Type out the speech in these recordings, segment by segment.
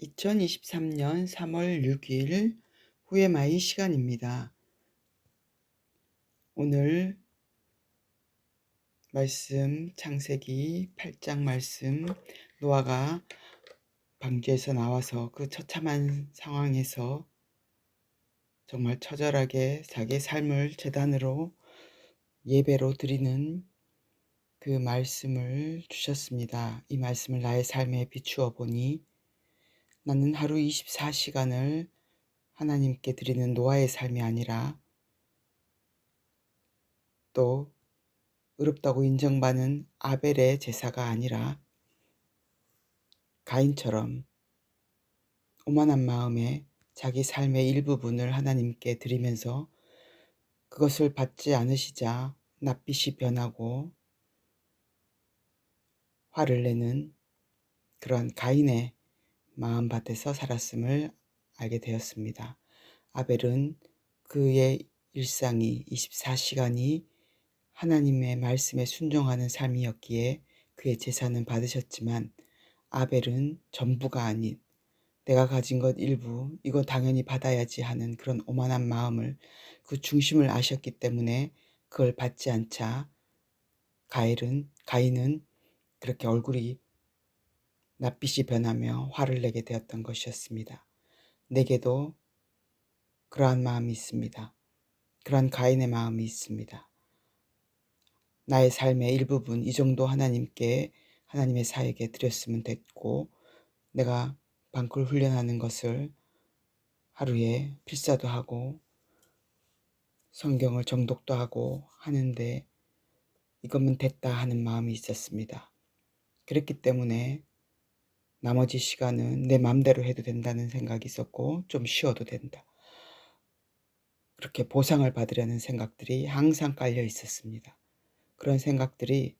2023년 3월 6일 후에마이 시간입니다. 오늘 말씀 창세기 8장 말씀 노아가 방주에서 나와서 그 처참한 상황에서 정말 처절하게 자기의 삶을 재단으로 예배로 드리는 그 말씀을 주셨습니다. 이 말씀을 나의 삶에 비추어 보니 나는 하루 24시간을 하나님께 드리는 노아의 삶이 아니라 또 의롭다고 인정받는 아벨의 제사가 아니라 가인처럼 오만한 마음에 자기 삶의 일부분을 하나님께 드리면서 그것을 받지 않으시자 낯빛이 변하고 화를 내는 그런 가인의 마음밭에서 살았음을 알게 되었습니다. 아벨은 그의 일상이 24시간이 하나님의 말씀에 순종하는 삶이었기에 그의 재산은 받으셨지만 아벨은 전부가 아닌 내가 가진 것 일부 이거 당연히 받아야지 하는 그런 오만한 마음을 그 중심을 아셨기 때문에 그걸 받지 않자 가일은 가인은 그렇게 얼굴이 낯빛이 변하며 화를 내게 되었던 것이었습니다. 내게도 그러한 마음이 있습니다. 그러한 가인의 마음이 있습니다. 나의 삶의 일부분 이 정도 하나님께 하나님의 사에게 드렸으면 됐고 내가 방클 훈련하는 것을 하루에 필사도 하고 성경을 정독도 하고 하는데 이것만 됐다 하는 마음이 있었습니다. 그랬기 때문에 나머지 시간은 내 맘대로 해도 된다는 생각이 있었고 좀 쉬어도 된다. 그렇게 보상을 받으려는 생각들이 항상 깔려 있었습니다. 그런 생각들이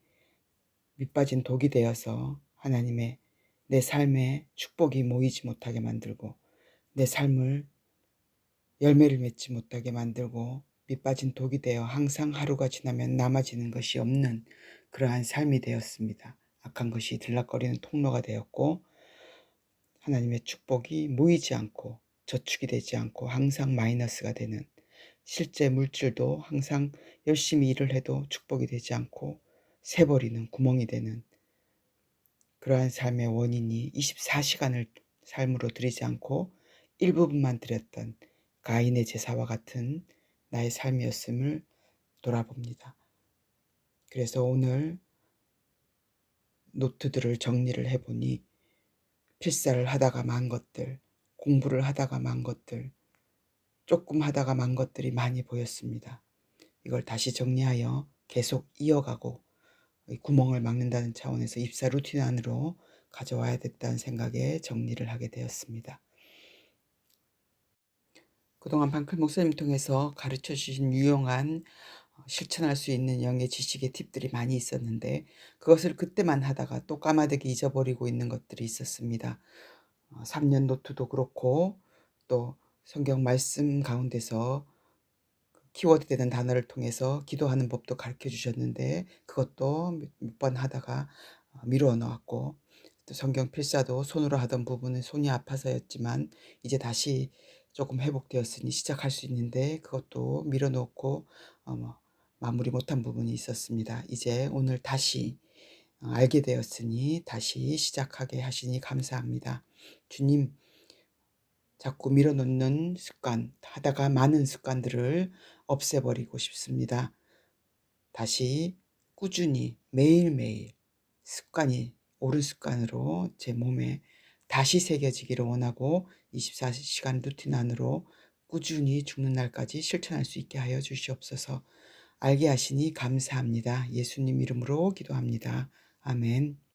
밑빠진 독이 되어서 하나님의 내 삶에 축복이 모이지 못하게 만들고 내 삶을 열매를 맺지 못하게 만들고 밑빠진 독이 되어 항상 하루가 지나면 남아지는 것이 없는 그러한 삶이 되었습니다. 악한 것이 들락거리는 통로가 되었고 하나님의 축복이 모이지 않고 저축이 되지 않고 항상 마이너스가 되는 실제 물질도 항상 열심히 일을 해도 축복이 되지 않고 새버리는 구멍이 되는 그러한 삶의 원인이 24시간을 삶으로 드리지 않고 일부분만 드렸던 가인의 제사와 같은 나의 삶이었음을 돌아봅니다. 그래서 오늘 노트들을 정리를 해보니 필사를 하다가 만 것들, 공부를 하다가 만 것들, 조금 하다가 만 것들이 많이 보였습니다. 이걸 다시 정리하여 계속 이어가고 구멍을 막는다는 차원에서 입사 루틴 안으로 가져와야 됐다는 생각에 정리를 하게 되었습니다. 그동안 방클 목사님 통해서 가르쳐 주신 유용한 어, 실천할 수 있는 영의 지식의 팁들이 많이 있었는데 그것을 그때만 하다가 또 까마득이 잊어버리고 있는 것들이 있었습니다. 3년 어, 노트도 그렇고 또 성경 말씀 가운데서 그 키워드 되는 단어를 통해서 기도하는 법도 가르쳐 주셨는데 그것도 몇 번 하다가 어, 미루어 놓았고 또 성경 필사도 손으로 하던 부분은 손이 아파서였지만 이제 다시 조금 회복되었으니 시작할 수 있는데 그것도 밀어놓고 어, 뭐 마무리 못한 부분이 있었습니다. 이제 오늘 다시 어, 알게 되었으니 다시 시작하게 하시니 감사합니다. 주님, 자꾸 밀어놓는 습관, 하다가 많은 습관들을 없애버리고 싶습니다. 다시 꾸준히 매일매일 습관이 옳은 습관으로 제 몸에 다시 새겨지기를 원하고 24시간 루틴 안으로 꾸준히 죽는 날까지 실천할 수 있게 하여 주시옵소서. 알게 하시니 감사합니다. 예수님 이름으로 기도합니다. 아멘.